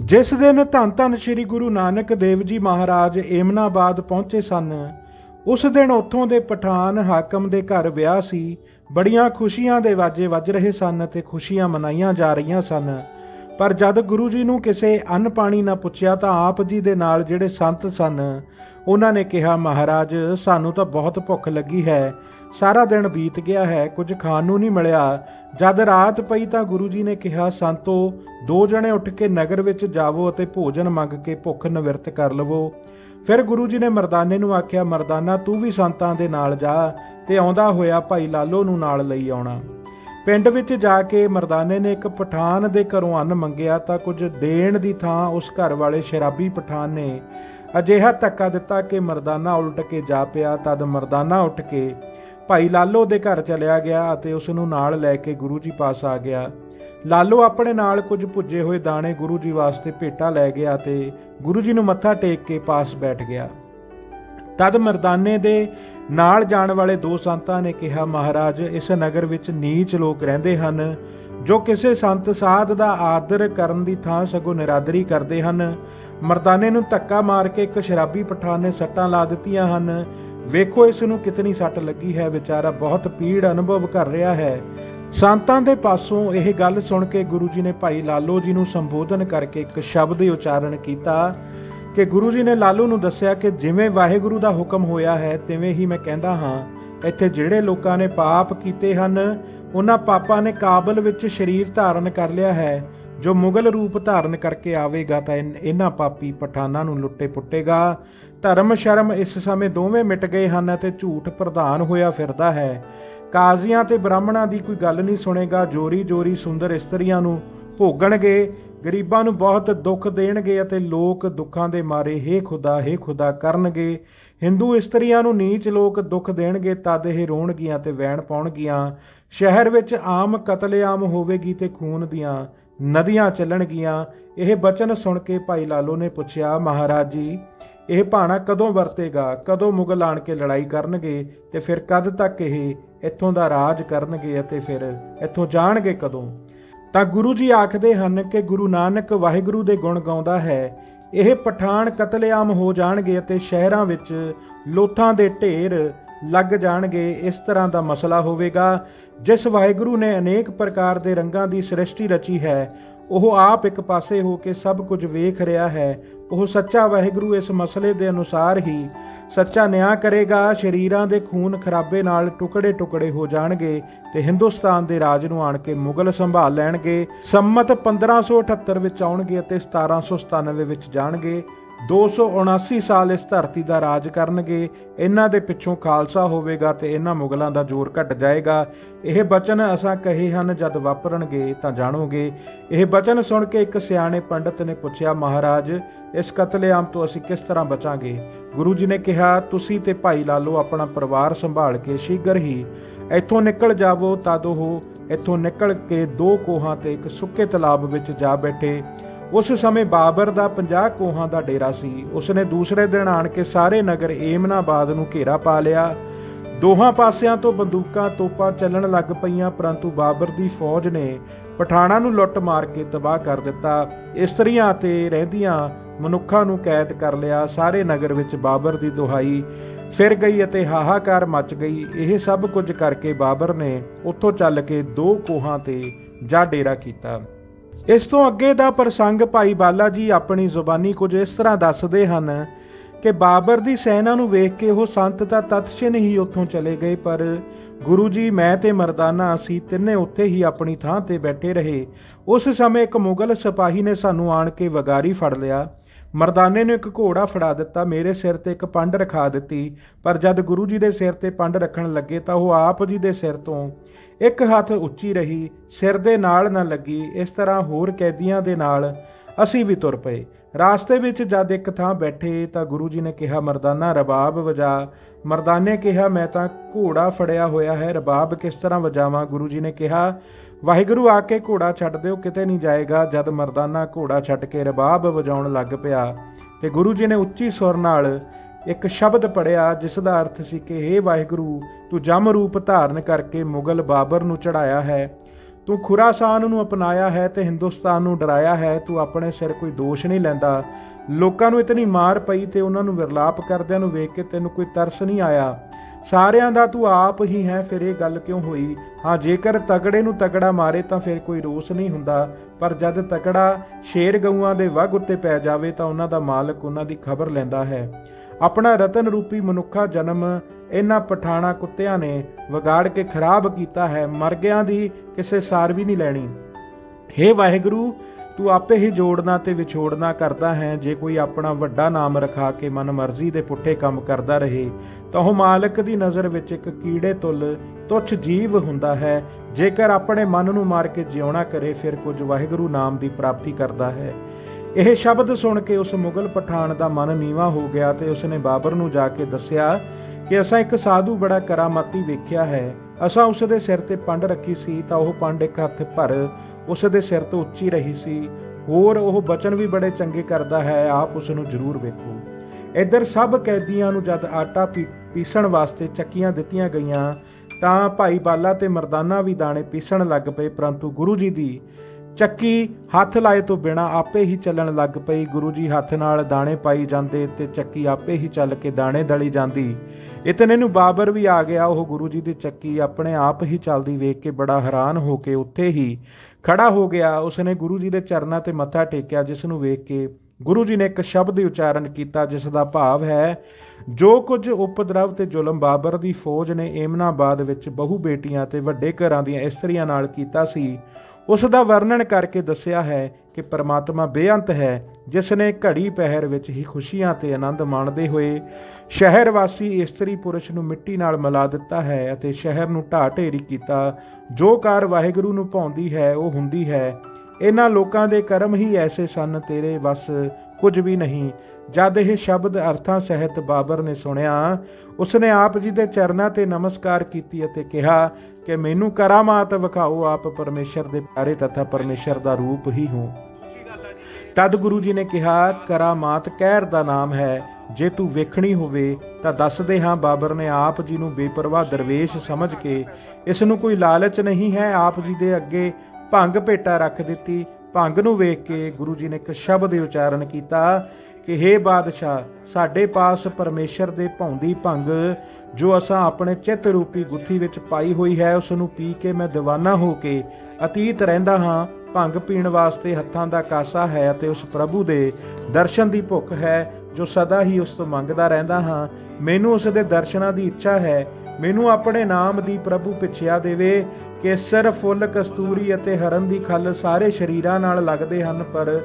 ਜਿਸ ਦਿਨ ਧੰਨ ਧੰਨ ਸ੍ਰੀ ਗੁਰੂ ਨਾਨਕ ਦੇਵ ਜੀ ਮਹਾਰਾਜ ਏਮਨਾਬਾਦ ਪਹੁੰਚੇ ਸਨ, ਉਸ ਦਿਨ ਉੱਥੋਂ ਦੇ ਪਠਾਨ ਹਾਕਮ ਦੇ ਘਰ ਵਿਆਹ ਸੀ, ਬੜੀਆਂ ਖੁਸ਼ੀਆਂ ਦੇ ਵਾਜੇ ਵੱਜ ਰਹੇ ਸਨ ਤੇ ਖੁਸ਼ੀਆਂ ਮਨਾਈਆਂ ਜਾ ਰਹੀਆਂ ਸਨ। ਪਰ ਜਦ ਗੁਰੂ ਜੀ ਨੂੰ ਕਿਸੇ ਅੰਨ ਪਾਣੀ ਨਾ ਪੁੱਛਿਆ ਤਾਂ ਆਪ ਜੀ ਦੇ ਨਾਲ ਜਿਹੜੇ ਸੰਤ ਸਨ, ਉਹਨਾਂ ਨੇ ਕਿਹਾ, ਮਹਾਰਾਜ, ਸਾਨੂੰ ਤਾਂ ਬਹੁਤ ਭੁੱਖ ਲੱਗੀ ਹੈ। ਸਾਰਾ ਦਿਨ ਬੀਤ ਗਿਆ ਹੈ, ਕੁਝ ਖਾਣ ਨੂੰ ਨਹੀਂ ਮਿਲਿਆ। ਜਦ ਰਾਤ ਪਈ ਤਾਂ ਗੁਰੂ ਜੀ ਨੇ ਕਿਹਾ, ਸੰਤੋ, ਦੋ ਜਣੇ ਉੱਠ ਕੇ ਨਗਰ ਵਿੱਚ ਜਾਵੋ ਅਤੇ ਭੋਜਨ ਮੰਗ ਕੇ ਭੁੱਖ ਨਿਵਰਤ ਕਰ ਲਵੋ। ਫਿਰ ਗੁਰੂ ਜੀ ਨੇ ਮਰਦਾਨੇ ਨੂੰ ਆਖਿਆ, ਮਰਦਾਨਾ, ਤੂੰ ਵੀ ਸੰਤਾਂ ਦੇ ਨਾਲ ਜਾ ਤੇ ਆਉਂਦਾ ਹੋਇਆ ਭਾਈ ਲਾਲੋ ਨੂੰ ਨਾਲ ਲਈ ਆਉਣਾ। ਪਿੰਡ ਵਿੱਚ ਜਾ ਕੇ ਮਰਦਾਨੇ ਨੇ ਇੱਕ ਪਠਾਨ ਦੇ ਘਰੋਂ ਅੰਨ ਮੰਗਿਆ ਤਾਂ ਕੁਝ ਦੇਣ ਦੀ ਥਾਂ ਉਸ ਘਰ ਵਾਲੇ ਸ਼ਰਾਬੀ ਪਠਾਨ ਨੇ ਅਜਿਹਾ ਧੱਕਾ ਦਿੱਤਾ ਕਿ ਮਰਦਾਨਾ ਉਲਟ ਕੇ ਜਾ ਪਿਆ। ਤਦ ਮਰਦਾਨਾ ਉੱਠ ਕੇ ਭਾਈ ਲਾਲੋ ਦੇ ਘਰ ਚਲਿਆ ਗਿਆ ਅਤੇ ਉਸ ਨੂੰ ਨਾਲ ਲੈ ਕੇ ਗੁਰੂ ਜੀ ਪਾਸ ਆ ਗਿਆ। ਲਾਲੋ ਆਪਣੇ ਨਾਲ ਕੁਝ ਭੁੱਜੇ ਹੋਏ ਦਾਣੇ ਗੁਰੂ ਜੀ ਵਾਸਤੇ ਭੇਟਾ ਲੈ ਗਿਆ ਤੇ ਗੁਰੂ ਜੀ ਨੂੰ ਮੱਥਾ ਟੇਕ ਕੇ ਪਾਸ ਬੈਠ ਗਿਆ। ਤਦ ਮਰਦਾਨੇ ਦੇ ਨਾਲ ਜਾਣ ਵਾਲੇ ਦੋ ਸੰਤਾਂ ਨੇ ਕਿਹਾ, ਮਹਾਰਾਜ, ਇਸ ਨਗਰ ਵਿੱਚ ਨੀਚ ਲੋਕ ਰਹਿੰਦੇ ਹਨ, ਜੋ ਕਿਸੇ ਸੰਤ ਸਾਧ ਦਾ ਆਦਰ ਕਰਨ ਦੀ ਥਾਂ ਸਗੋਂ ਨਿਰਾਦਰੀ ਕਰਦੇ ਹਨ। ਮਰਦਾਨੇ ਨੂੰ ਧੱਕਾ ਮਾਰ ਕੇ ਇੱਕ ਸ਼ਰਾਬੀ ਪਠਾਨ ਨੇ ਸੱਟਾਂ ਲਾ ਦਿੱਤੀਆਂ ਹਨ। ਵੇਖੋ, ਇਸ ਨੂੰ ਕਿਤਨੀ ਸੱਟ ਲੱਗੀ ਹੈ। ਵਿਚਾਰਾ ਬਹੁਤ ਪੀੜ ਅਨੁਭਵ ਕਰ ਰਿਹਾ ਹੈ। ਸੰਤਾਂ ਦੇ ਪਾਸੋਂ ਇਹ ਗੱਲ ਸੁਣ ਕੇ ਗੁਰੂ ਜੀ ਨੇ ਭਾਈ ਲਾਲੋ ਜੀ ਨੂੰ ਸੰਬੋਧਨ ਕਰਕੇ ਇੱਕ ਸ਼ਬਦ ਉਚਾਰਨ ਕੀਤਾ। ਕਿ ਗੁਰੂ ਜੀ ਨੇ ਲਾਲੂ ਨੂੰ ਦੱਸਿਆ ਕਿ ਜਿਵੇਂ ਵਾਹਿਗੁਰੂ ਦਾ ਹੁਕਮ ਹੋਇਆ ਹੈ, ਤਿਵੇਂ ਹੀ ਮੈਂ ਕਹਿੰਦਾ ਹਾਂ, ਇੱਥੇ ਜਿਹੜੇ ਲੋਕਾਂ ਨੇ ਪਾਪ ਕੀਤੇ ਹਨ, ਉਹਨਾਂ ਪਾਪਾਂ ਨੇ ਕਾਬਲ ਵਿੱਚ ਸਰੀਰ ਧਾਰਨ ਕਰ ਲਿਆ ਹੈ, ਜੋ ਮੁਗਲ ਰੂਪ ਧਾਰਨ ਕਰਕੇ ਆਵੇਗਾ ਤਾਂ ਇਨ- ਇਹਨਾਂ ਪਾਪੀ ਪਠਾਨਾਂ ਨੂੰ ਲੁੱਟੇ ਪੁੱਟੇਗਾ। ਧਰਮ ਸ਼ਰਮ ਇਸ ਸਮੇਂ ਦੋਵੇਂ ਮਿਟ ਗਏ ਹਨ ਅਤੇ ਝੂਠ ਪ੍ਰਧਾਨ ਹੋਇਆ ਫਿਰਦਾ ਹੈ। ਕਾਜ਼ੀਆਂ ਤੇ ਬ੍ਰਾਹਮਣਾਂ ਦੀ ਕੋਈ ਗੱਲ ਨਹੀਂ ਸੁਣੇਗਾ ਜੋਰੀ ਜੋਰੀ ਸੁੰਦਰ ਇਸਤਰੀਆਂ ਨੂੰ ਭੋਗਣਗੇ ਗਰੀਬਾਂ ਨੂੰ ਬਹੁਤ ਦੁੱਖ ਦੇਣਗੇ ਅਤੇ ਲੋਕ ਦੁੱਖਾਂ ਦੇ ਮਾਰੇ ਹੇ ਖੁਦਾ ਹੇ ਖੁਦਾ ਕਰਨਗੇ। ਹਿੰਦੂ ਇਸਤਰੀਆਂ ਨੂੰ ਨੀਚ ਲੋਕ ਦੁੱਖ ਦੇਣਗੇ, ਤਦ ਇਹ ਰੋਣਗੀਆਂ ਤੇ ਵੈਣ ਪਾਉਣਗੀਆਂ। ਸ਼ਹਿਰ ਵਿੱਚ ਆਮ ਕਤਲੇਆਮ ਹੋਵੇਗੀ ਤੇ ਖੂਨ ਦੀਆਂ ਨਦੀਆਂ ਚੱਲਣਗੀਆਂ। ਇਹ ਬਚਨ ਸੁਣ ਕੇ ਭਾਈ ਲਾਲੋ ਨੇ ਪੁੱਛਿਆ, ਮਹਾਰਾਜ ਜੀ, ਇਹ ਭਾਣਾ ਕਦੋਂ ਵਰਤੇਗਾ? ਕਦੋਂ ਮੁਗਲ ਆਣ ਕੇ ਲੜਾਈ ਕਰਨਗੇ? ਤੇ ਫਿਰ ਕਦ ਤੱਕ ਇਹ ਇੱਥੋਂ ਦਾ ਰਾਜ ਕਰਨਗੇ ਅਤੇ ਫਿਰ ਇੱਥੋਂ ਜਾਣਗੇ ਕਦੋਂ? ਤਾਂ ਗੁਰੂ ਜੀ ਆਖਦੇ ਹਨ ਕਿ ਗੁਰੂ ਨਾਨਕ ਵਾਹਿਗੁਰੂ ਦੇ ਗੁਣ ਗਾਉਂਦਾ ਹੈ। ਇਹ ਪਠਾਨ ਕਤਲੇਆਮ ਹੋ ਜਾਣਗੇ ਅਤੇ ਸ਼ਹਿਰਾਂ ਵਿੱਚ ਲੋਥਾਂ ਦੇ ਢੇਰ ਲੱਗ ਜਾਣਗੇ। ਇਸ ਤਰ੍ਹਾਂ ਦਾ ਮਸਲਾ ਹੋਵੇਗਾ। ਜਿਸ ਵਾਹਿਗੁਰੂ ਨੇ ਅਨੇਕ ਪ੍ਰਕਾਰ ਦੇ ਰੰਗਾਂ ਦੀ ਸ੍ਰਿਸ਼ਟੀ ਰਚੀ ਹੈ, ਉਹ ਆਪ ਇੱਕ ਪਾਸੇ ਹੋ ਕੇ ਸਭ ਕੁਝ ਵੇਖ ਰਿਹਾ ਹੈ। ਉਹ ਸੱਚਾ ਵਾਹਿਗੁਰੂ ਇਸ ਮਸਲੇ ਦੇ ਅਨੁਸਾਰ ਹੀ ਸੱਚਾ ਨਿਆਂ ਕਰੇਗਾ, ਸ਼ਰੀਰਾਂ ਦੇ ਖੂਨ ਖਰਾਬੇ ਨਾਲ ਟੁਕੜੇ ਟੁਕੜੇ ਹੋ ਜਾਣਗੇ ਤੇ ਹਿੰਦੁਸਤਾਨ ਦੇ ਰਾਜ ਨੂੰ ਆਣ ਕੇ ਮੁਗਲ ਸੰਭਾਲ ਲੈਣਗੇ। ਸੰਮਤ 1578 ਵਿੱਚ ਆਉਣਗੇ ਅਤੇ 1797 ਵਿੱਚ ਜਾਣਗੇ। 279 ਸਾਲ ਇਸ ਧਰਤੀ ਦਾ ਰਾਜ ਕਰਨਗੇ, ਇਹਨਾਂ ਦੇ ਪਿੱਛੋਂ ਖਾਲਸਾ ਹੋਵੇਗਾ ਤੇ ਇਹਨਾਂ ਮੁਗਲਾਂ ਦਾ ਜ਼ੋਰ ਘਟ ਜਾਏਗਾ। ਇਹ ਬਚਨ ਅਸਾਂ ਕਹੇ ਹਨ, ਜਦ ਵਾਪਰਨਗੇ ਤਾਂ ਜਾਣੋਗੇ। ਇਹ ਬਚਨ ਸੁਣ ਕੇ ਇੱਕ ਸਿਆਣੇ ਪੰਡਤ ਨੇ ਪੁੱਛਿਆ, ਮਹਾਰਾਜ, ਇਸ ਕਤਲੇਆਮ ਤੋਂ ਅਸੀਂ ਕਿਸ ਤਰ੍ਹਾਂ ਬਚਾਂਗੇ? ਗੁਰੂ ਜੀ ਨੇ ਕਿਹਾ, ਤੁਸੀਂ ਤੇ ਭਾਈ ਲਾਲੋ ਆਪਣਾ ਪਰਿਵਾਰ ਸੰਭਾਲ ਕੇ ਸ਼ੀਘਰ ਹੀ ਇੱਥੋਂ ਨਿਕਲ ਜਾਵੋ, ਤਦ ਉਹ ਇੱਥੋਂ ਨਿਕਲ ਕੇ ਦੋ ਕੋਹਾਂ ਤੇ ਇੱਕ ਸੁੱਕੇ ਤਲਾਬ ਵਿੱਚ ਜਾ ਬੈਠੇ। ਉਸ ਸਮੇਂ ਬਾਬਰ ਦਾ 50 ਕੋਹਾਂ ਦਾ ਡੇਰਾ ਸੀ। ਉਸਨੇ ਦੂਸਰੇ ਦਿਨ ਆਣ ਕੇ ਸਾਰੇ ਨਗਰ ਏਮਨਾਬਾਦ ਨੂੰ ਘੇਰਾ ਪਾ ਲਿਆ। ਦੋਹਾਂ ਪਾਸਿਆਂ ਤੋਂ ਬੰਦੂਕਾਂ ਤੋਪਾਂ ਚੱਲਣ ਲੱਗ ਪਈਆਂ, ਪਰੰਤੂ ਬਾਬਰ ਦੀ ਫੌਜ ਨੇ ਪਠਾਣਾ ਨੂੰ ਲੁੱਟ ਮਾਰ ਕੇ ਤਬਾਹ ਕਰ ਦਿੱਤਾ। ਇਸਤਰੀਆਂ ਤੇ ਰਹਿੰਦੀਆਂ ਮਨੁੱਖਾਂ ਨੂੰ ਕੈਦ ਕਰ ਲਿਆ। ਸਾਰੇ ਨਗਰ ਵਿੱਚ ਬਾਬਰ ਦੀ ਦੁਹਾਈ ਫਿਰ ਗਈ ਅਤੇ ਹਾਹਾਕਾਰ ਮਚ ਗਈ। ਇਹ ਸਭ ਕੁਝ ਕਰਕੇ ਬਾਬਰ ਨੇ ਉੱਥੋਂ ਚੱਲ ਕੇ ਦੋ ਕੋਹਾਂ ਤੇ ਜਾ ਡੇਰਾ ਕੀਤਾ। ਇਸ ਤੋਂ ਅੱਗੇ ਦਾ ਪ੍ਰਸੰਗ ਭਾਈ ਬਾਲਾ ਜੀ ਆਪਣੀ ਜ਼ੁਬਾਨੀ ਕੁਝ ਇਸ ਤਰ੍ਹਾਂ ਦੱਸਦੇ ਹਨ ਕਿ ਬਾਬਰ ਦੀ ਸੈਨਾ ਨੂੰ ਵੇਖ ਕੇ ਉਹ ਸੰਤ ਤਾਂ ਤਤਸ਼ਿਨ ਹੀ ਉੱਥੋਂ ਚਲੇ ਗਏ, ਪਰ ਗੁਰੂ ਜੀ, ਮੈਂ ਤੇ ਮਰਦਾਨਾ ਅਸੀਂ ਤਿੰਨੇ ਉੱਥੇ ਹੀ ਆਪਣੀ ਥਾਂ ਤੇ ਬੈਠੇ ਰਹੇ। ਉਸ ਸਮੇਂ ਇੱਕ ਮੁਗਲ ਸਿਪਾਹੀ ਨੇ ਸਾਨੂੰ ਆਣ ਕੇ ਵਗਾਰੀ ਫੜ ਲਿਆ। ਮਰਦਾਨੇ ਨੂੰ ਇੱਕ ਘੋੜਾ ਫੜਾ ਦਿੱਤਾ, ਮੇਰੇ ਸਿਰ ਤੇ ਇੱਕ ਪੰਡ ਰਖਾ ਦਿੱਤੀ, ਪਰ ਜਦ ਗੁਰੂ ਜੀ ਦੇ ਸਿਰ ਤੇ ਪੰਡ ਰੱਖਣ ਲੱਗੇ ਤਾਂ ਉਹ ਆਪ ਜੀ ਦੇ ਸਿਰ ਤੋਂ ਇੱਕ ਹੱਥ ਉੱਚੀ ਰਹੀ, ਸਿਰ ਦੇ ਨਾਲ ਨਾ ਲੱਗੀ, ਇਸ ਤਰ੍ਹਾਂ ਹੋਰ ਕੈਦੀਆਂ ਦੇ ਨਾਲ ਅਸੀਂ ਵੀ ਤੁਰ ਪਏ। ਰਾਸਤੇ ਵਿੱਚ ਜਦ ਇੱਕ ਥਾਂ ਬੈਠੇ ਤਾਂ ਗੁਰੂ ਜੀ ਨੇ ਕਿਹਾ, ਮਰਦਾਨਾ, ਰਬਾਬ ਵਜਾ। ਮਰਦਾਨੇ ਕਿਹਾ, ਮੈਂ ਤਾਂ ਘੋੜਾ ਫੜਿਆ ਹੋਇਆ ਹੈ, ਰਬਾਬ ਕਿਸ ਤਰ੍ਹਾਂ ਵਜਾਵਾਂ? ਗੁਰੂ ਜੀ ਨੇ ਕਿਹਾ, ਵਾਹਿਗੁਰੂ, ਆ ਕੇ ਘੋੜਾ ਛੱਡ ਦਿਓ, ਕਿਤੇ ਨਹੀਂ ਜਾਏਗਾ, ਜਦ ਮਰਦਾਨਾ ਘੋੜਾ ਛੱਡ ਕੇ ਰਬਾਬ ਵਜਾਉਣ ਲੱਗ ਪਿਆ। ਤੇ ਗੁਰੂ ਜੀ ਨੇ ਉੱਚੀ ਸੁਰ ਨਾਲ ਇੱਕ ਸ਼ਬਦ ਪੜਿਆ ਜਿਸ ਦਾ ਅਰਥ ਸੀ ਕਿ हे ਵਾਹਿਗੁਰੂ, ਤੂੰ ਜਮ ਰੂਪ ਧਾਰਨ ਕਰਕੇ ਮੁਗਲ ਬਾਬਰ ਨੂੰ ਚੜਾਇਆ ਹੈ। ਤੂੰ ਖੁਰਾਸਾਨ ਨੂੰ ਅਪਣਾਇਆ ਹੈ ਤੇ ਹਿੰਦੁਸਤਾਨ ਨੂੰ ਡਰਾਇਆ ਹੈ। ਤੂੰ ਆਪਣੇ ਸਿਰ ਕੋਈ ਦੋਸ਼ ਨਹੀਂ ਲੈਂਦਾ। ਲੋਕਾਂ ਨੂੰ ਇਤਨੀ ਮਾਰ ਪਈ ਤੇ ਉਹਨਾਂ ਨੂੰ ਵਿਰਲਾਪ ਕਰਦਿਆਂ ਨੂੰ ਵੇਖ ਕੇ ਤੈਨੂੰ ਕੋਈ ਤਰਸ ਨਹੀਂ ਆਇਆ। ਸਾਰਿਆਂ ਦਾ ਤੂੰ ਆਪ ਹੀ ਹੈ, ਫਿਰ ਇਹ ਗੱਲ ਕਿਉਂ ਹੋਈ? ਹਾਂ, ਜੇਕਰ ਤਗੜੇ ਨੂੰ ਤਗੜਾ ਮਾਰੇ ਤਾਂ ਫਿਰ ਕੋਈ ਰੋਸ ਨਹੀਂ ਹੁੰਦਾ। ਪਰ ਜਦ ਤਗੜਾ ਸ਼ੇਰ ਗਊਆਂ ਦੇ ਵਗ ਉੱਤੇ ਪੈ ਜਾਵੇ ਤਾਂ ਉਹਨਾਂ ਦਾ ਮਾਲਕ ਉਹਨਾਂ ਦੀ ਖਬਰ ਲੈਂਦਾ ਹੈ। ਆਪਣਾ ਰਤਨ ਰੂਪੀ ਮਨੁੱਖਾ ਜਨਮ ਇਹਨਾਂ ਪਠਾਣਾ ਕੁੱਤਿਆਂ ਨੇ ਵਿਗਾੜ ਕੇ ਖਰਾਬ ਕੀਤਾ ਹੈ, ਮਰਗਿਆਂ ਦੀ ਕਿਸੇ ਸਾਰ ਵੀ ਨਹੀਂ ਲੈਣੀ। ਹੇ ਵਾਹਿਗੁਰੂ, ਤੂੰ ਆਪੇ ਹੀ ਜੋੜਨਾ ਤੇ ਵਿਛੋੜਨਾ ਕਰਦਾ ਹੈ, ਜੇ ਕੋਈ ਆਪਣਾ ਵੱਡਾ ਨਾਮ ਰਖਾ ਕੇ ਮਨ ਮਰਜ਼ੀ ਦੇ ਪੁੱਠੇ ਕੰਮ ਕਰਦਾ ਰਹੇ, ਤਾਂ ਉਹ ਮਾਲਕ ਦੀ ਨਜ਼ਰ ਵਿੱਚ ਇੱਕ ਕੀੜੇ ਤੁਲ, ਤੁਛ ਜੀਵ ਹੁੰਦਾ ਹੈ। ਜੇਕਰ ਆਪਣੇ ਮਨ ਨੂੰ ਮਾਰ ਕੇ ਜਿਉਣਾ ਕਰੇ, ਫਿਰ ਕੁਝ ਵਾਹਿਗੁਰੂ ਨਾਮ ਦੀ ਪ੍ਰਾਪਤੀ ਕਰਦਾ ਹੈ। ਇਹ ਸ਼ਬਦ ਸੁਣ ਕੇ ਉਸ ਮੁਗਲ ਪਠਾਨ ਦਾ ਮਨ ਨੀਵਾ ਹੋ ਗਿਆ ਤੇ ਉਸਨੇ ਬਾਬਰ ਨੂੰ ਜਾ ਕੇ ਦੱਸਿਆ ਕਿ ਅਸਾਂ ਇੱਕ ਸਾਧੂ ਬੜਾ ਕਰਾਮਾਤੀ ਵੇਖਿਆ ਹੈ। ਅਸਾਂ ਉਸ ਦੇ ਸਿਰ ਤੇ ਪੰਡ ਰੱਖੀ ਸੀ ਤਾਂ ਉਹ ਪੰਡ ਇੱਕ ਹੱਥ ਭਰ ਉਸ ਦੇ ਸਿਰ ਤੋਂ ਉੱਚੀ ਰਹੀ ਸੀ। ਹੋਰ ਉਹ ਬਚਨ ਵੀ ਬੜੇ ਚੰਗੇ ਕਰਦਾ ਹੈ, ਆਪ ਉਸ ਨੂੰ ਜ਼ਰੂਰ ਵੇਖੋ। ਇੱਧਰ ਸਭ ਕੈਦੀਆਂ ਨੂੰ ਜਦ ਆਟਾ ਪੀ- ਪੀਸਣ ਵਾਸਤੇ ਚੱਕੀਆਂ ਦਿੱਤੀਆਂ ਗਈਆਂ ਤਾਂ ਭਾਈ ਬਾਲਾ ਤੇ ਮਰਦਾਨਾ ਵੀ ਦਾਣੇ ਪੀਸਣ ਲੱਗ ਪਏ, ਪਰੰਤੂ ਗੁਰੂ ਜੀ ਦੀ ਚੱਕੀ ਹੱਥ ਲਾਏ ਤੋਂ ਬਿਨਾ ਆਪੇ ਹੀ ਚੱਲਣ ਲੱਗ ਪਈ। ਗੁਰੂ ਜੀ ਹੱਥ ਨਾਲ ਦਾਣੇ ਪਾਈ ਜਾਂਦੇ ਤੇ ਚੱਕੀ ਆਪੇ ਹੀ ਚੱਲ ਕੇ ਦਾਣੇ ਦਲੀ ਜਾਂਦੀ। ਇਤਨੇ ਨੂੰ ਬਾਬਰ ਵੀ ਆ ਗਿਆ। ਉਹ ਗੁਰੂ ਜੀ ਦੀ ਚੱਕੀ ਆਪਣੇ ਆਪ ਹੀ ਚੱਲਦੀ ਵੇਖ ਕੇ ਬੜਾ ਹੈਰਾਨ ਹੋ ਕੇ ਉੱਥੇ ਹੀ ਖੜਾ ਹੋ ਗਿਆ। ਉਸਨੇ ਗੁਰੂ ਜੀ ਦੇ ਚਰਨਾਂ ਤੇ ਮੱਥਾ ਟੇਕਿਆ, ਜਿਸ ਨੂੰ ਵੇਖ ਕੇ ਗੁਰੂ ਜੀ ਨੇ ਇੱਕ ਸ਼ਬਦ ਉਚਾਰਨ ਕੀਤਾ, ਜਿਸ ਦਾ ਭਾਵ ਹੈ, ਜੋ ਕੁਝ ਉਪਦਰਵ ਤੇ ਜ਼ੁਲਮ ਬਾਬਰ ਦੀ ਫੌਜ ਨੇ ਏਮਨਾਬਾਦ ਵਿੱਚ ਬਹੁ ਬੇਟੀਆਂ ਤੇ ਵੱਡੇ ਘਰਾਂ ਦੀਆਂ ਇਸਤਰੀਆਂ ਨਾਲ ਕੀਤਾ ਸੀ ਉਸ ਦਾ ਵਰਣਨ ਕਰਕੇ ਦੱਸਿਆ ਹੈ ਕਿ ਪਰਮਾਤਮਾ ਬੇਅੰਤ ਹੈ, ਜਿਸ ਨੇ ਘੜੀ ਪਹਿਰ ਵਿੱਚ ਹੀ ਖੁਸ਼ੀਆਂ ਤੇ ਆਨੰਦ ਮਾਣਦੇ ਹੋਏ ਸ਼ਹਿਰ ਵਾਸੀ ਇਸਤਰੀ ਪੁਰਸ਼ ਨੂੰ ਮਿੱਟੀ ਨਾਲ ਮਿਲਾ ਦਿੱਤਾ ਹੈ ਅਤੇ ਸ਼ਹਿਰ ਨੂੰ ਢਾਹ ਢੇਰੀ ਕੀਤਾ। ਜੋ ਕਾਰ ਵਾਹਿਗੁਰੂ ਨੂੰ ਭਾਉਂਦੀ ਹੈ, ਉਹ ਹੁੰਦੀ ਹੈ। ਇਹਨਾਂ ਲੋਕਾਂ ਦੇ ਕਰਮ ਹੀ ਐਸੇ ਸਨ, ਤੇਰੇ ਵਸ ਕੁਝ ਵੀ ਨਹੀਂ। ਜਦ ਇਹ ਸ਼ਬਦ ਅਰਥਾਂ ਸਹਿਤ ਬਾਬਰ ਨੇ ਸੁਣਿਆ, ਉਸਨੇ ਆਪ ਜੀ ਦੇ ਚਰਨਾਂ ਤੇ ਨਮਸਕਾਰ ਕੀਤੀ ਅਤੇ ਕਿਹਾ ਕਿ ਮੈਨੂੰ ਕਰਾਮਾਤ ਵਿਖਾਓ, ਆਪ ਪਰਮੇਸ਼ਰ ਦੇ ਪਿਆਰੇ ਤਥਾ ਪਰਮੇਸ਼ਰ ਦਾ ਰੂਪ ਹੀ ਹੋ। ਤਦ ਗੁਰੂ ਜੀ ਨੇ ਕਿਹਾ, ਕਰਾਮਾਤ ਕਹਿਰ ਦਾ ਨਾਮ ਹੈ। ਜੇ ਤੂੰ ਵੇਖਣੀ ਹੋਵੇ ਤਾਂ ਦੱਸਦੇ ਹਾਂ, ਬਾਬਰ ਨੇ ਆਪ ਜੀ ਨੂੰ ਬੇਪਰਵਾਹ ਦਰਵੇਸ਼ ਸਮਝ ਕੇ, ਇਸ ਨੂੰ ਕੋਈ ਲਾਲਚ ਨਹੀਂ ਹੈ, ਆਪ ਜੀ ਦੇ ਅੱਗੇ ਭੰਗ ਭੇਟਾ ਰੱਖ ਦਿੱਤੀ। ਭੰਗ ਨੂੰ ਵੇਖ ਕੇ ਗੁਰੂ ਜੀ ਨੇ ਇੱਕ ਸ਼ਬਦ ਦੇ ਉਚਾਰਨ ਕੀਤਾ ਕਿ हे ਬਾਦਸ਼ਾਹ, ਸਾਡੇ ਪਾਸ ਪਰਮੇਸ਼ਰ ਦੇ ਭੌਂਦੀ ਭੰਗ ਜੋ ਅਸਾਂ ਆਪਣੇ ਚਿੱਤ ਰੂਪੀ ਗੁੱਥੀ ਵਿੱਚ ਪਾਈ ਹੋਈ ਹੈ, ਉਸ ਨੂੰ ਪੀ ਕੇ ਮੈਂ دیਵਾਨਾ ਹੋ ਕੇ ਅਤੀਤ ਰਹਿੰਦਾ ਹਾਂ। ਭੰਗ ਪੀਣ ਵਾਸਤੇ ਹੱਥਾਂ ਦਾ ਕਾਸਾ ਹੈ ਅਤੇ ਉਸ ਪ੍ਰਭੂ ਦੇ ਦਰਸ਼ਨ ਦੀ ਭੁੱਖ ਹੈ, ਜੋ ਸਦਾ ਹੀ ਉਸ ਤੋਂ ਮੰਗਦਾ ਰਹਿੰਦਾ ਹਾਂ। ਮੈਨੂੰ ਉਸ ਦੇ ਦਰਸ਼ਨਾਂ ਦੀ ਇੱਛਾ ਹੈ ਮੈਨੂੰ ਆਪਣੇ ਨਾਮ ਦੀ ਪ੍ਰਭੂ ਪਿੱਛਿਆ ਦੇਵੇ ਕੇਸਰ ਫੁੱਲ ਕਸਤੂਰੀ ਅਤੇ ਹਰਨ ਦੀ ਖੱਲ ਸਾਰੇ ਸ਼ਰੀਰਾਂ ਨਾਲ ਲੱਗਦੇ ਹਨ, ਪਰ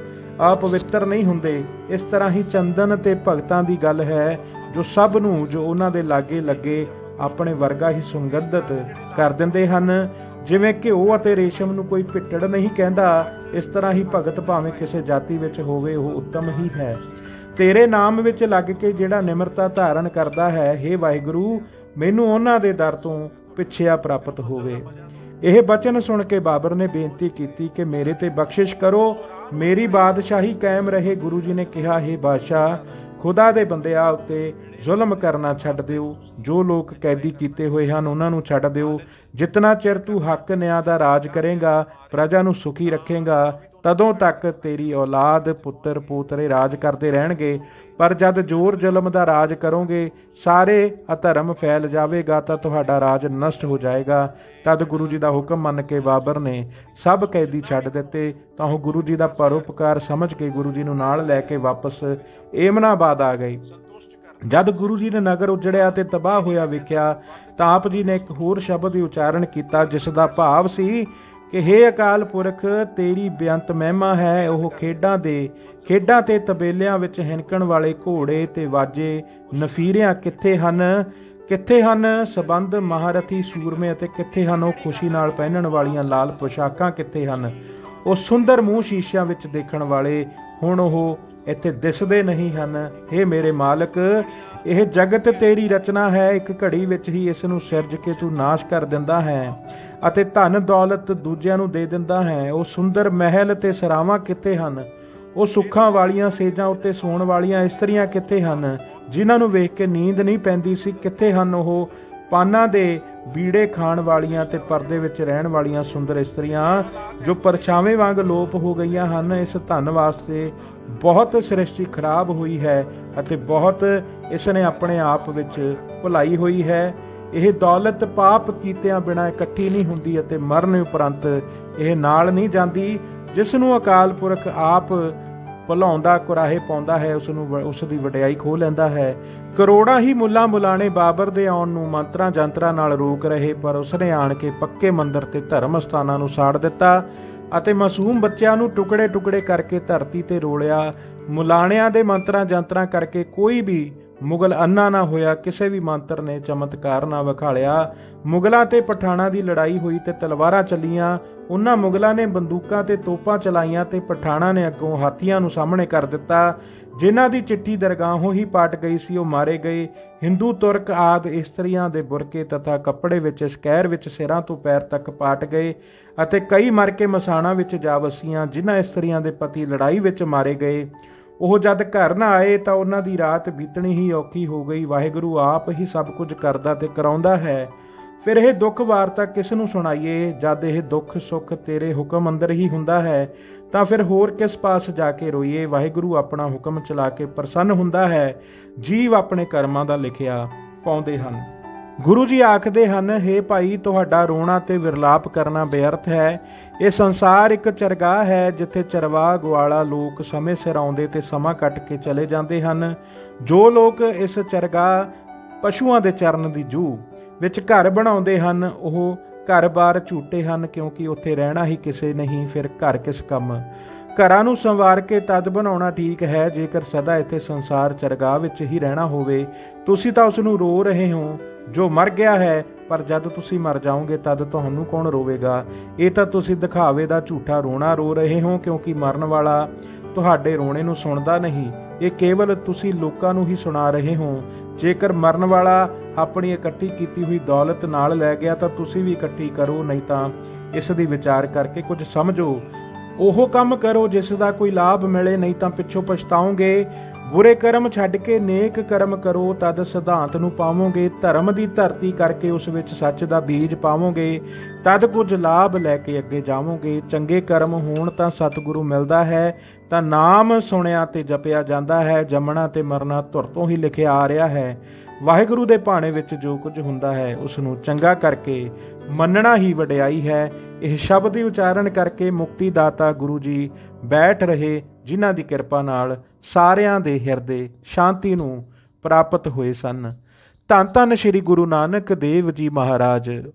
ਅਪਵਿੱਤਰ ਨਹੀਂ ਹੁੰਦੇ। ਇਸ ਤਰ੍ਹਾਂ ਹੀ ਚੰਦਨ ਤੇ ਭਗਤਾਂ ਦੀ ਗੱਲ ਹੈ, ਜੋ ਸਭ ਨੂੰ, ਜੋ ਉਹਨਾਂ ਦੇ ਲਾਗੇ ਲੱਗੇ ਆਪਣੇ ਵਰਗਾ ਹੀ ਸੁਗੰਧਿਤ ਕਰ ਦਿੰਦੇ ਹਨ। ਜਿਵੇਂ ਘਿਓ ਅਤੇ ਰੇਸ਼ਮ ਨੂੰ ਕੋਈ ਭਿੱਟੜ ਨਹੀਂ ਕਹਿੰਦਾ, ਇਸ ਤਰ੍ਹਾਂ ਹੀ ਭਗਤ ਭਾਵੇਂ ਕਿਸੇ ਜਾਤੀ ਵਿੱਚ ਹੋਵੇ, ਉਹ ਉੱਤਮ ਹੀ ਹੈ। ਤੇਰੇ ਨਾਮ ਵਿੱਚ ਲੱਗ ਕੇ ਜਿਹੜਾ ਨਿਮਰਤਾ ਧਾਰਨ ਕਰਦਾ ਹੈ हे ਵਾਹਿਗੁਰੂ ਮੈਨੂੰ ਉਹਨਾਂ ਦੇ ਦਰ ਤੋਂ ਪਿੱਛਿਆ ਪ੍ਰਾਪਤ ਹੋਵੇ। ਇਹ ਬਚਨ ਸੁਣ ਕੇ ਬਾਬਰ ਨੇ ਬੇਨਤੀ ਕੀਤੀ ਕਿ ਮੇਰੇ ਤੇ ਬਖਸ਼ਿਸ਼ ਕਰੋ। ਮੇਰੀ ਬਾਦਸ਼ਾਹੀ ਕਾਇਮ ਰਹੇ, ਗੁਰੂ ਜੀ ਨੇ ਕਿਹਾ, ਹੈ ਬਾਦਸ਼ਾਹ, ਖੁਦਾ ਦੇ ਬੰਦਿਆਂ ਉੱਤੇ ਜ਼ੁਲਮ ਕਰਨਾ ਛੱਡ ਦਿਓ। ਜੋ ਲੋਕ ਕੈਦੀ ਕੀਤੇ ਹੋਏ ਹਨ, ਉਹਨਾਂ ਨੂੰ ਛੱਡ ਦਿਓ। ਜਿਤਨਾ ਚਿਰ ਤੂੰ ਹੱਕ ਨਿਆਂ ਦਾ ਰਾਜ ਕਰੇਗਾ, ਪ੍ਰਜਾ ਨੂੰ ਸੁਖੀ ਰੱਖੇਗਾ ਤਦੋਂ ਤੱਕ ਤੇਰੀ ਔਲਾਦ ਪੁੱਤਰ ਪੋਤਰੇ ਰਾਜ ਕਰਦੇ ਰਹਿਣਗੇ, ਪਰ ਜਦ ਜ਼ੋਰ ਜ਼ੁਲਮ ਦਾ ਰਾਜ ਕਰੋਗੇ, ਸਾਰੇ ਅਧਰਮ ਫੈਲ ਜਾਵੇਗਾ ਤਾਂ ਤੁਹਾਡਾ ਰਾਜ ਨਸ਼ਟ ਹੋ ਜਾਏਗਾ। ਤਦ ਗੁਰੂ ਜੀ ਦਾ ਹੁਕਮ ਮੰਨ ਕੇ ਬਾਬਰ ਨੇ ਸਭ ਕੈਦੀ ਛੱਡ ਦਿੱਤੇ। ਤਾਂ ਉਹ ਗੁਰੂ ਜੀ ਦਾ ਪਰਉਪਕਾਰ ਸਮਝ ਕੇ ਗੁਰੂ ਜੀ ਨੂੰ ਨਾਲ ਲੈ ਕੇ ਵਾਪਸ ਏਮਨਾਬਾਦ ਆ ਗਏ। ਜਦ ਗੁਰੂ ਜੀ ਨੇ ਨਗਰ ਉਜੜਿਆ ਤੇ ਤਬਾਹ ਹੋਇਆ ਵੇਖਿਆ, ਤਾਂ ਆਪ ਜੀ ਨੇ ਇੱਕ ਹੋਰ ਸ਼ਬਦ ਹੀ ਉਚਾਰਨ ਕੀਤਾ, ਜਿਸ ਦਾ ਭਾਵ ਸੀ ਕਿ हे ਅਕਾਲ ਪੁਰਖ, ਤੇਰੀ ਬੇਅੰਤ ਮਹਿਮਾ ਹੈ, ਉਹ ਖੇਡਾਂ ਦੇ, ਖੇਡਾਂ ਤੇ ਤਬੇਲਿਆਂ ਵਿੱਚ ਹਿੰਕਣ ਵਾਲੇ ਘੋੜੇ ਤੇ ਵਾਜੇ ਨਫੀਰਿਆਂ ਕਿੱਥੇ ਹਨ? ਕਿੱਥੇ ਹਨ ਸਬੰਧ ਮਹਾਰਥੀ ਸੂਰਮੇ ਅਤੇ ਕਿੱਥੇ ਹਨ ਉਹ ਖੁਸ਼ੀ ਨਾਲ ਪਹਿਨਣ ਵਾਲੀਆਂ ਲਾਲ ਪੋਸ਼ਾਕਾਂ ਕਿੱਥੇ ਹਨ? ਉਹ ਸੁੰਦਰ ਮੂੰਹ ਸ਼ੀਸ਼ਿਆਂ ਵਿੱਚ ਦੇਖਣ ਵਾਲੇ ਹੁਣ ਉਹ ਇੱਥੇ ਦਿਸਦੇ ਨਹੀਂ ਹਨ। हे ਮੇਰੇ ਮਾਲਕ, ਇਹ ਜਗਤ ਤੇਰੀ ਰਚਨਾ ਹੈ, ਇੱਕ ਘੜੀ ਵਿੱਚ ਹੀ ਇਸ ਨੂੰ ਸਿਰਜ ਕੇ ਤੂੰ ਨਾਸ਼ ਕਰ ਦਿੰਦਾ ਹੈ। ਅਤੇ ਧਨ ਦੌਲਤ ਦੂਜਿਆਂ ਨੂੰ ਦੇ ਦਿੰਦਾ ਹੈ। ਉਹ ਸੁੰਦਰ ਮਹਿਲ ਤੇ ਸਰਾਵਾਂ ਕਿੱਥੇ ਹਨ? ਉਹ ਸੁੱਖਾਂ ਵਾਲੀਆਂ ਸੇਜਾਂ ਉੱਤੇ ਸੌਣ ਵਾਲੀਆਂ ਇਸਤਰੀਆਂ ਕਿੱਥੇ ਹਨ? ਜਿਨ੍ਹਾਂ ਨੂੰ ਵੇਖ ਕੇ ਨੀਂਦ ਨਹੀਂ ਪੈਂਦੀ ਸੀ, ਕਿੱਥੇ ਹਨ ਉਹ? ਪਾਨਾਂ ਦੇ ਬੀੜੇ ਖਾਣ ਵਾਲੀਆਂ ਤੇ ਪਰਦੇ ਵਿੱਚ ਰਹਿਣ ਵਾਲੀਆਂ ਸੁੰਦਰ ਇਸਤਰੀਆਂ, ਜੋ ਪਰਛਾਵੇਂ ਵਾਂਗ ਲੋਪ ਹੋ ਗਈਆਂ ਹਨ। ਇਸ ਧਨ ਵਾਸਤੇ ਬਹੁਤ ਸ੍ਰਿਸ਼ਟੀ ਖਰਾਬ ਹੋਈ ਹੈ ਅਤੇ ਬਹੁਤ ਇਸ ਨੇ ਆਪਣੇ ਆਪ ਵਿੱਚ ਭੁਲਾਈ ਹੋਈ ਹੈ। ਇਹ ਦੌਲਤ ਪਾਪ ਕੀਤਿਆਂ ਬਿਨਾ ਇਕੱਠੀ ਨਹੀਂ ਹੁੰਦੀ ਅਤੇ ਮਰਨ ਉਪਰੰਤ ਇਹ ਨਾਲ ਨਹੀਂ ਜਾਂਦੀ, ਜਿਸ ਨੂੰ ਅਕਾਲ ਪੁਰਖ ਆਪ ਭੁਲਾਉਂਦਾ, ਕੁਰਾਹੇ ਪਾਉਂਦਾ ਹੈ, ਉਸ ਨੂੰ ਵ- ਉਸ ਦੀ ਵਡਿਆਈ ਖੋ ਲੈਂਦਾ ਹੈ। ਕਰੋੜਾਂ ਹੀ ਮੁੱਲਾ ਮੁਲਾਣੇ ਬਾਬਰ ਦੇ ਆਉਣ ਨੂੰ ਮੰਤਰਾਂ ਜੰਤਰਾਂ ਨਾਲ ਰੋਕ ਰਹੇ, ਪਰ ਉਸਨੇ ਆਣ ਕੇ ਪੱਕੇ ਮੰਦਰ ਤੇ ਧਰਮ ਸਥਾਨਾਂ ਨੂੰ ਸਾੜ ਦਿੱਤਾ ਅਤੇ ਮਾਸੂਮ ਬੱਚਿਆਂ ਨੂੰ ਟੁਕੜੇ ਟੁਕੜੇ ਕਰਕੇ ਧਰਤੀ ਤੇ ਰੋਲਿਆ। ਮੁਲਾਣਿਆਂ ਦੇ ਮੰਤਰਾਂ ਜੰਤਰਾਂ ਕਰਕੇ ਕੋਈ ਵੀ ਮੁਗਲ ਅੰਨਾ ਨਾ ਹੋਇਆ, ਕਿਸੇ ਵੀ ਮੰਤਰ ਨੇ ਚਮਤਕਾਰ ਨਾ ਵਿਖਾਲਿਆ। ਮੁਗਲਾਂ ਤੇ ਪਠਾਣਾ ਦੀ ਲੜਾਈ ਹੋਈ ਤੇ ਤਲਵਾਰਾਂ ਚੱਲੀਆਂ। ਉਹਨਾਂ ਮੁਗਲਾਂ ਨੇ ਬੰਦੂਕਾਂ ਤੇ ਤੋਪਾਂ ਚਲਾਈਆਂ ਤੇ ਪਠਾਣਾ ਨੇ ਅੱਗੋਂ ਹਾਥੀਆਂ ਨੂੰ ਸਾਹਮਣੇ ਕਰ ਦਿੱਤਾ। ਜਿਨ੍ਹਾਂ ਦੀ ਚਿੱਠੀ ਦਰਗਾਹੋਂ ਹੀ ਪਾਟ ਗਈ ਸੀ, ਉਹ ਮਾਰੇ ਗਏ। ਹਿੰਦੂ, ਤੁਰਕ ਆਦ ਇਸਤਰੀਆਂ ਦੇ ਬੁਰਕੇ ਤਥਾ ਕੱਪੜੇ ਵਿੱਚ, ਇਸ ਸਕੈਰ ਵਿੱਚ ਸਿਰਾਂ ਤੋਂ ਪੈਰ ਤੱਕ ਪਾਟ ਗਏ ਅਤੇ ਕਈ ਮਰ ਕੇ ਮਸਾਣਾ ਵਿੱਚ ਜਾ ਵਸੀਆਂ, ਜਿਨ੍ਹਾਂ ਇਸਤਰੀਆਂ ਦੇ ਪਤੀ ਲੜਾਈ ਵਿੱਚ ਮਾਰੇ ਗਏ। ਉਹ ਜਦ ਘਰ ਨਾ ਆਏ ਤਾਂ ਉਹਨਾਂ ਦੀ ਰਾਤ ਬੀਤਣੀ ਹੀ ਔਖੀ ਹੋ ਗਈ। ਵਾਹਿਗੁਰੂ ਆਪ ਹੀ ਸਭ ਕੁਝ ਕਰਦਾ ਤੇ ਕਰਾਉਂਦਾ ਹੈ। ਫਿਰ ਇਹ ਦੁੱਖ ਵਾਰਤਾ ਕਿਸ ਨੂੰ ਸੁਣਾਈਏ? ਜਦ ਇਹ ਦੁੱਖ ਸੁੱਖ ਤੇਰੇ ਹੁਕਮ ਅੰਦਰ ਹੀ ਹੁੰਦਾ ਹੈ, ਤਾਂ ਫਿਰ ਹੋਰ ਕਿਸ ਪਾਸ ਜਾ ਕੇ ਰੋਈਏ? ਵਾਹਿਗੁਰੂ ਆਪਣਾ ਹੁਕਮ ਚਲਾ ਕੇ ਪ੍ਰਸੰਨ ਹੁੰਦਾ ਹੈ। ਜੀਵ ਆਪਣੇ ਕਰਮਾਂ ਦਾ ਲਿਖਿਆ ਪਾਉਂਦੇ ਹਨ। ਗੁਰੂ ਜੀ ਆਖਦੇ ਹਨ हे ਭਾਈ, ਤੁਹਾਡਾ ਰੋਣਾ ਤੇ ਵਿਰਲਾਪ ਕਰਨਾ ਬੇਅਰਥ ਹੈ। ਇਹ ਸੰਸਾਰ ਇੱਕ ਚਰਗਾਹ ਹੈ, ਜਿੱਥੇ ਚਰਵਾਹ ਗਵਾਲਾ ਲੋਕ ਸਮੇਂ ਸਿਰ ਆਉਂਦੇ ਤੇ ਸਮਾਂ ਕੱਟ ਕੇ ਚਲੇ ਜਾਂਦੇ ਹਨ। ਜੋ ਲੋਕ ਇਸ ਚਰਗਾਹ ਪਸ਼ੂਆਂ ਦੇ ਚਰਨ ਦੀ ਜੂ ਵਿੱਚ ਘਰ ਬਣਾਉਂਦੇ ਹਨ, ਉਹ ਘਰ-ਬਾਰ ਝੂਟੇ ਹਨ, ਕਿਉਂਕਿ ਉੱਥੇ ਰਹਿਣਾ ਹੀ ਕਿਸੇ ਨਹੀਂ, ਫਿਰ ਘਰ ਕਿਸ ਕੰਮ? ਘਰਾਂ ਨੂੰ ਸੰਵਾਰ ਕੇ ਤਦ ਬਣਾਉਣਾ ਠੀਕ ਹੈ, ਜੇਕਰ ਸਦਾ ਇੱਥੇ ਸੰਸਾਰ ਚਰਗਾਹ ਵਿੱਚ ਹੀ ਰਹਿਣਾ ਹੋਵੇ। ਤੁਸੀਂ ਤਾਂ ਉਸ ਨੂੰ ਰੋ ਰਹੇ ਹੋ। ਜੋ ਮਰ ਗਿਆ ਹੈ, ਪਰ ਜਦ ਤੁਸੀਂ ਮਰ ਜਾਓਗੇ, ਤਦ ਤੁਹਾਨੂੰ ਕੌਣ ਰੋਵੇਗਾ? ਇਹ ਤਾਂ ਤੁਸੀਂ ਦਿਖਾਵੇ ਦਾ ਝੂਠਾ ਰੋਣਾ ਰੋ ਰਹੇ ਹੋ, ਕਿਉਂਕਿ ਮਰਨ ਵਾਲਾ ਤੁਹਾਡੇ ਰੋਣੇ ਨੂੰ ਸੁਣਦਾ ਨਹੀਂ। ਇਹ ਕੇਵਲ ਤੁਸੀਂ ਲੋਕਾਂ ਨੂੰ ਹੀ ਸੁਣਾ ਰਹੇ ਹੋ। ਜੇਕਰ ਮਰਨ ਵਾਲਾ ਆਪਣੀ ਇਕੱਠੀ ਕੀਤੀ ਹੋਈ ਦੌਲਤ ਨਾਲ ਲੈ ਗਿਆ, ਤਾਂ ਤੁਸੀਂ ਵੀ ਇਕੱਠੀ ਕਰੋ, ਨਹੀਂ ਤਾਂ ਇਸ ਦੀ ਵਿਚਾਰ ਕਰਕੇ ਕੁਝ ਸਮਝੋ। ਉਹ ਕੰਮ ਕਰੋ, ਜਿਸ ਦਾ ਕੋਈ ਲਾਭ ਮਿਲੇ, ਨਹੀਂ ਤਾਂ ਪਿੱਛੋਂ ਪਛਤਾਓਗੇ। ਬੁਰੇ ਕਰਮ ਛੱਡ ਕੇ ਨੇਕ ਕਰਮ ਕਰੋ, ਤਦ ਸਿਧਾਂਤ ਨੂੰ ਪਾਵੋਗੇ, ਧਰਮ ਦੀ ਧਰਤੀ ਕਰਕੇ ਉਸ ਵਿੱਚ ਸੱਚ ਦਾ ਬੀਜ ਪਾਵੋਗੇ, ਤਦ ਕੁਝ ਲਾਭ ਲੈ ਕੇ ਅੱਗੇ ਜਾਵੋਗੇ। ਚੰਗੇ ਕਰਮ ਹੋਣ ਤਾਂ ਸਤਿਗੁਰੂ ਮਿਲਦਾ ਹੈ, ਤਾਂ ਨਾਮ ਸੁਣਿਆ ਤੇ ਜਪਿਆ ਜਾਂਦਾ ਹੈ, ਜੰਮਣਾ ਤੇ ਮਰਨਾ ਧੁਰ ਤੋਂ ਹੀ ਲਿਖਿਆ ਆ ਰਿਹਾ ਹੈ। ਵਾਹਿਗੁਰੂ ਦੇ ਭਾਣੇ ਵਿੱਚ ਜੋ ਕੁਝ ਹੁੰਦਾ ਹੈ ਉਸ ਨੂੰ ਚੰਗਾ ਕਰਕੇ ਮੰਨਣਾ ਹੀ ਵਡਿਆਈ ਹੈ। ਇਹ ਸ਼ਬਦ ਦੀ ਉਚਾਰਨ ਕਰਕੇ ਮੁਕਤੀ ਦਾਤਾ ਗੁਰੂ ਜੀ ਬੈਠ ਰਹੇ, ਜਿਨ੍ਹਾਂ ਦੀ ਕਿਰਪਾ ਨਾਲ ਸਾਰਿਆਂ ਦੇ ਹਿਰਦੇ ਸ਼ਾਂਤੀ ਨੂੰ ਪ੍ਰਾਪਤ ਹੋਏ ਸਨ। ਧੰਨ ਧੰਨ ਸ੍ਰੀ ਗੁਰੂ ਨਾਨਕ ਦੇਵ ਜੀ ਮਹਾਰਾਜ।